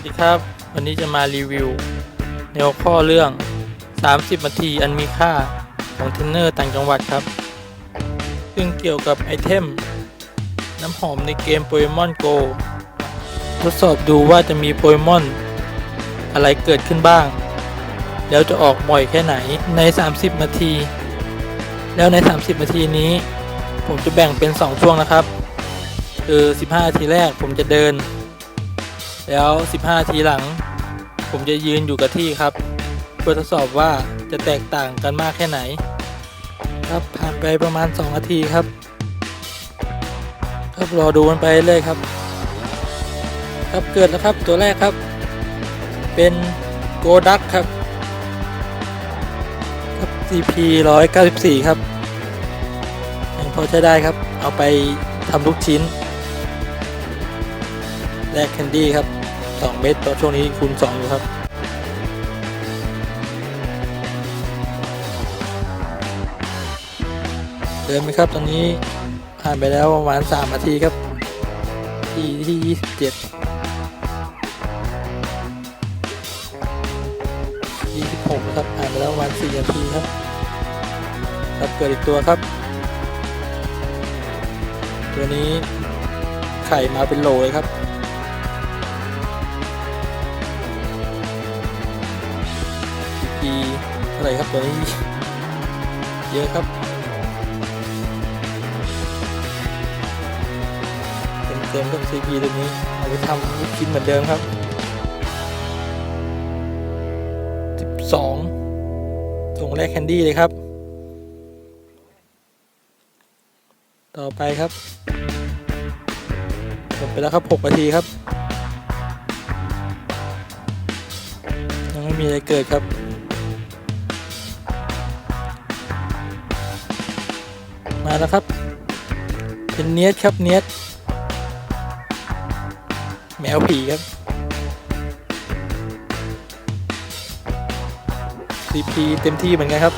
วัสดีครับ วันนี้จะมารีวิวแนวข้อเรื่อง 30 นาทีอันมีค่าของเทรนเนอร์ต่างจังหวัดครับ ซึ่งเกี่ยวกับไอเทม น้ำหอมในเกมโปเกมอนโกทดสอบดูว่าจะมีโปเกมอน อะไรเกิดขึ้นบ้าง แล้วจะออกบ่อยแค่ไหนใน 30 นาที แล้วใน 30 นาทีนี้ ผมจะแบ่งเป็น 2 ช่วงนะครับ คือ 15 นาทีแรกผมจะเดิน แล้ว 15 ทีหลัง ผมจะยืนอยู่กับที่ครับ เพื่อทดสอบว่าจะแตกต่างกันมากแค่ไหน ครับผ่านไปประมาณ 2 นาทีครับ ครับรอดูมันไปเรื่อยครับ ครับเกิดแล้วครับตัวแรกครับ เป็นโกดักครับครับ CP 194 ครับยังพอใช้ได้ครับ เอาไปทำลูกชิ้น แลกแคนดี้ครับ 2 เม็ดตอนช่วงนี้คูณ2อยู่ครับเดินไหมครับตอนนี้ผ่านไปแล้วประมาณ3นาทีครับ ที่ที่ 27 26ครับผ่านไปแล้วประมาณ4นาทีครับครับเกิดอีกตัวครับ ตัวนี้ไข่มาเป็นโหลเลยครับ CP เท่าไรครับตัวนี้เยอะครับ เต็มเต็มๆกับ CP ตัวนี้เอาไปทำลูกชิ้นเหมือนเดิมครับ12ส่งแรกแคนดี้เลยครับ ต่อไปครับจบไปแล้วครับ 6 นาทีครับ ยังไม่มีอะไรเกิดครับ มาแล้วครับ เป็นเนียสครับเนียสแมวผีครับ CP เต็มที่เหมือนกันครับ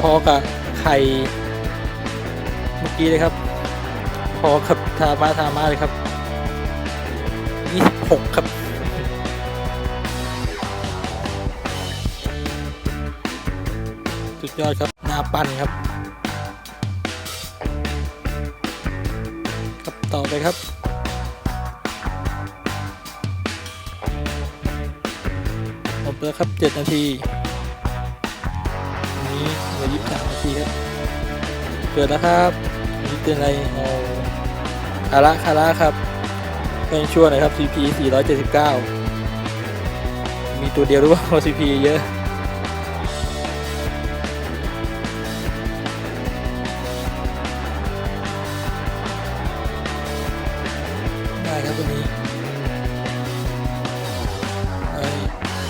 พอกับไข่เมื่อกี้เลยครับ พอกับทามาทามาเลยครับ26 ครับสุดยอดครับ หน้าปั้นครับ ไปครับ หมดแล้วครับ 7 นาทีอันนี้เหลือ23นาทีครับ เกิดแล้วครับอันนี้เป็นอะไรโอ้คาระคาระครับเพื่อนชั่วหน่อยครับ CP 479 มีตัวเดียวหรือเปล่า CP เยอะ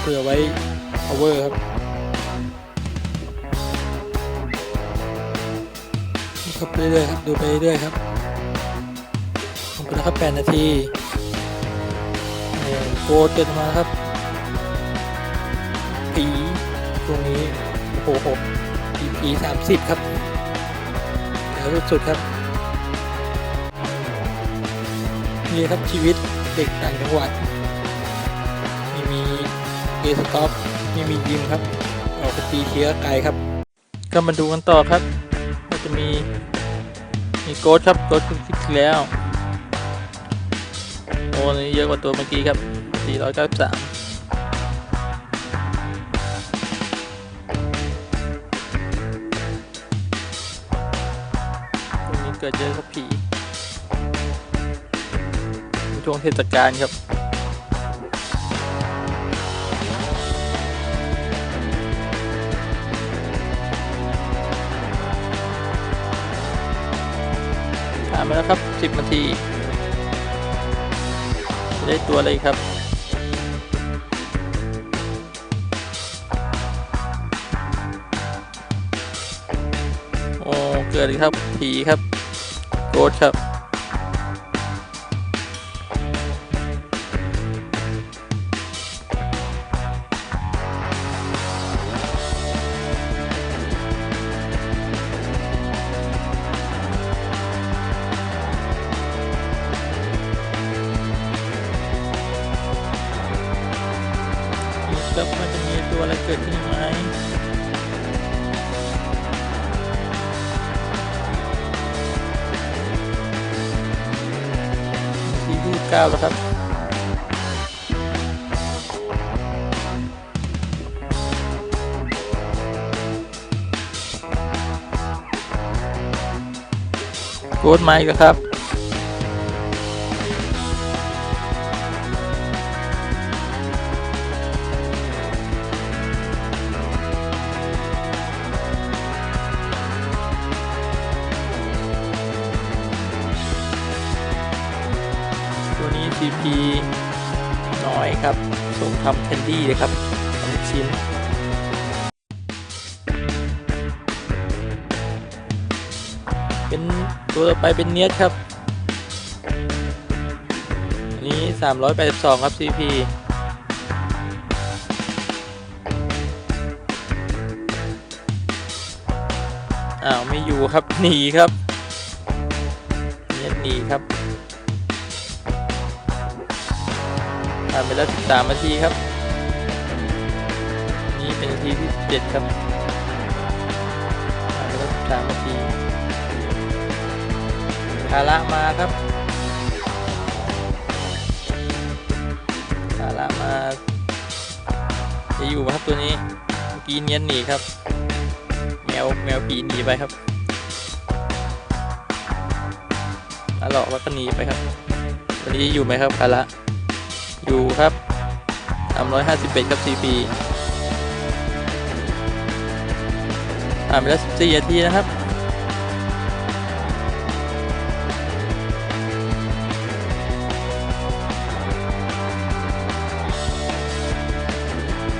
เผื่อไว้ power ครับครับเรื่อยๆครับดูไปเรื่อยครับลงไปแล้วครับ 8 นาทีโอ้โกดเกิดมาครับผีตรงนี้โอ้โหผีผีสามสิบครับแล้วสุดครับ นี่ครับชีวิตเด็กต่างจังหวัด เกสต็อปไม่มียิมครับออกไปตีเชื้อไกลครับ ก็มาดูกันต่อครับก็จะมีมีโกดครับโกดขึ้นที่แล้วโอ้นี่เยอะกว่าตัวเมื่อกี้ครับ493ตรงนี้เกิดเยอะครับผีช่วงเทศกาลครับ ไปแล้วครับ 10นาทีได้ตัวอะไรครับโอ้เกิดครับผีครับโกดครับ 9แล้วครับกดไมค์นะครับ ทำแคนดี้เลยครับทำลูกชิ้นเป็นตัวต่อไปเป็นเนียสครับ อันนี้ 382 ครับ CP อ้าว ไม่อยู่ครับ หนีครับ เนียสหนีครับ ผ่านไปแล้ว13นาทีครับ นี่เป็นนาทีที่17ครับผ่านไปแล้ว13นาทีคาระมาครับคาระมา จะอยู่ไหมครับตัวนี้เมื่อกี้เนียนหนีครับ แมวแมวปีหนีไปครับมาหลอกแล้วก็หนีไปครับตัวนี้อยู่ไหมครับคาระ อยู่ครับ351ครับ CP ผ่านไปแล้ว14นาทีนะครับ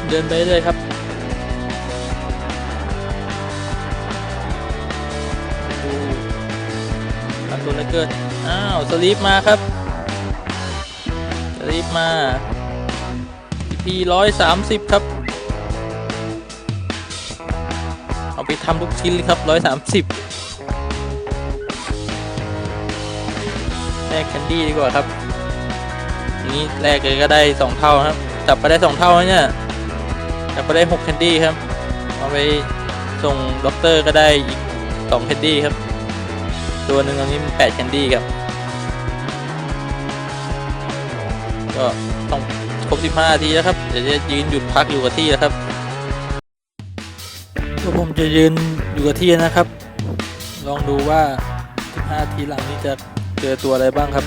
เดินไปเลยครับ ดูอันตัวเล็กเกินอ้าว สลีปมาครับ รีบมา TP ร้อยสามสิบครับ เอาไปทำลูกชิ้นเลยครับร้อยสามสิบแลกแคนดี้ดีกว่าครับนี้แลกเลยก็ได้สองเท่าครับ จับไปได้สองเท่าเนี่ยจับไปได้หกแคนดี้ครับ เอาไปส่งด็อกเตอร์ก็ได้อีกสองแคนดี้ครับ ตัวหนึ่งตอนนี้มันแปดแคนดี้ครับ ก็ต้องครบ 15นาทีแล้วครับเดี๋ยวจะยืนหยุดพักอยู่กับที่แล้วครับก็ผมจะยืนอยู่กับที่นะครับ ลองดูว่า 15นาทีหลังนี้จะเจอตัวอะไรบ้างครับ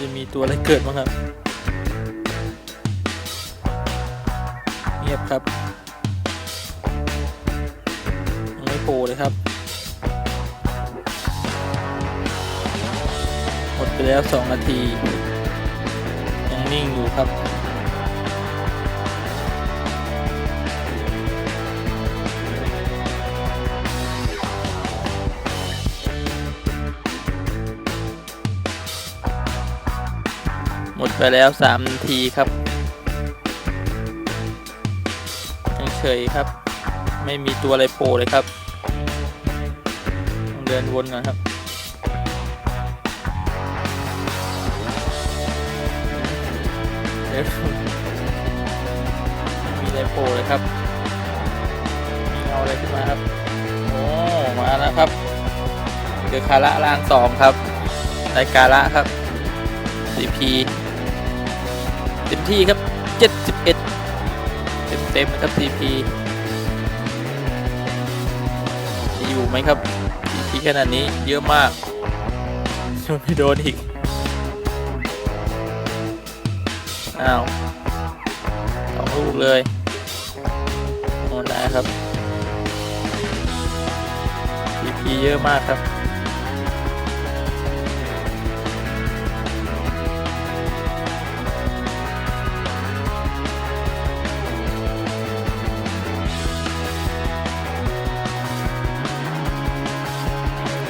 จะมีตัวอะไรเกิดบ้างครับเงียบครับยังไม่โผล่เลยครับ หมดไปแล้ว 2 นาที ยังนิ่งอยู่ครับ หมดไปแล้ว 3 นาทีครับ ยังเฉยครับ ไม่มีตัวอะไรโผล่เลยครับ เดินวนก่อนครับ เดี๋ยวมีไรโผล่เลยครับ มีเงาอะไรขึ้นมาครับ โอ้ มาแล้วครับเจอคาระล่างสองครับไดกาละครับ CP เต็มที่ครับ 71 เต็มเต็มครับ CP อยู่ไหมครับ CP ขนาดนี้เยอะมากไม่โดนอีก อ้าวสองลูกเลยโอ้ได้ครับ PP เยอะมากครับ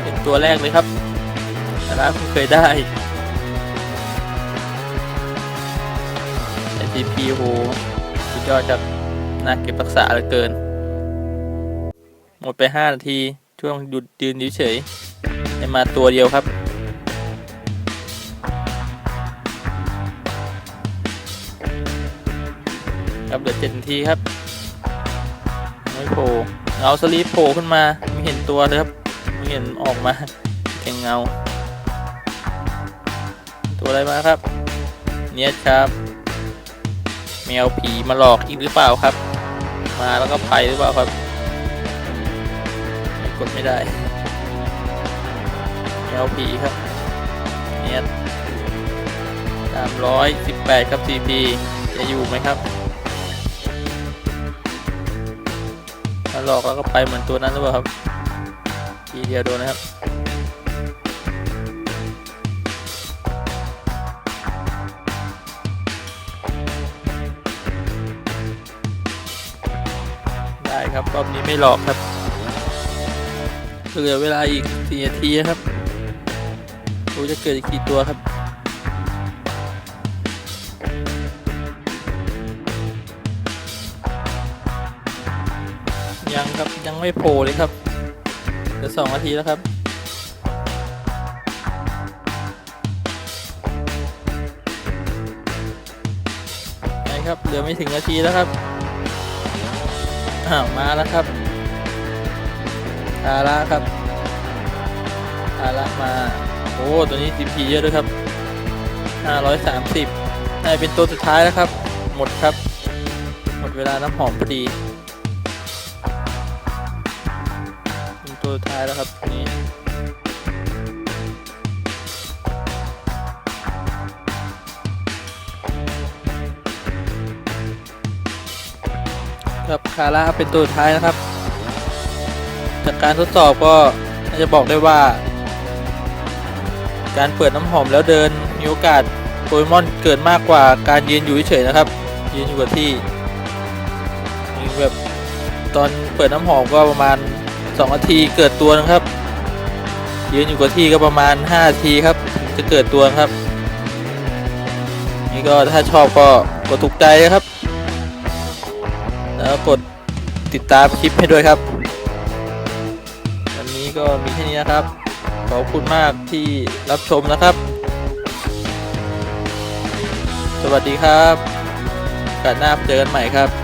เป็นตัวแรกเลยครับแต่ละคุณเคยได้ สีพีโหสุดยอดครับน่าเก็บรักษาเหลือเกิน หมดไป 5 นาที ช่วงหยุดยืนเฉยได้มาตัวเดียวครับครับเหลือเจ็ดนาทีครับไม่โผล่เงาสลีปโผล่ขึ้นมาไม่เห็นตัวเลยครับไม่เห็นออกมาแป็นเงา ตัวอะไรมาครับ เนียดครับ แมวผีมาหลอกอีกหรือเปล่าครับ มาแล้วก็ไปหรือเปล่าครับ กดไม่ได้ แมวผีครับเนี่ยสามร้อยสิบแปดครับ CP จะอยู่ไหมครับมาหลอกแล้วก็ไปเหมือนตัวนั้นหรือเปล่าครับทีเดียวโดนนะครับ ได้ครับรอบนี้ไม่หลอกครับเหลือเวลาอีกสี่นาทีครับดูจะเกิดอีกกี่ตัวครับยังครับยังไม่โผล่เลยครับเหลือสองนาทีแล้วครับไหนครับเหลือไม่ถึงนาทีแล้วครับ อ้าวมาแล้วครับอาระครับอาระมา โอ้ตัวนี้ CP เยอะด้วยครับ 530นายเป็นตัวสุดท้ายแล้วครับ หมดครับ หมดเวลาน้ำหอมพอดีเป็นตัวสุดท้ายแล้วครับนี้ ครับคาร่าเป็นตัวท้ายนะครับ จากการทดสอบก็น่าจะบอกได้ว่า การเปิดน้ำหอมแล้วเดินมีโอกาสโปเกมอนเกิดมากกว่าการยืนอยู่เฉยๆนะครับ ยืนอยู่กับที่แบบตอนเปิดน้ำหอมก็ประมาณ2นาทีเกิดตัวนะครับ ยืนอยู่กับที่ก็ประมาณ5นาทีครับจะเกิดตัวครับ นี่ก็ถ้าชอบก็กดถูกใจนะครับ แล้วกดติดตามคลิปให้ด้วยครับ วันนี้ก็มีแค่นี้นะครับ ขอบคุณมากที่รับชมนะครับ สวัสดีครับกันหน้าเจอกันใหม่ครับ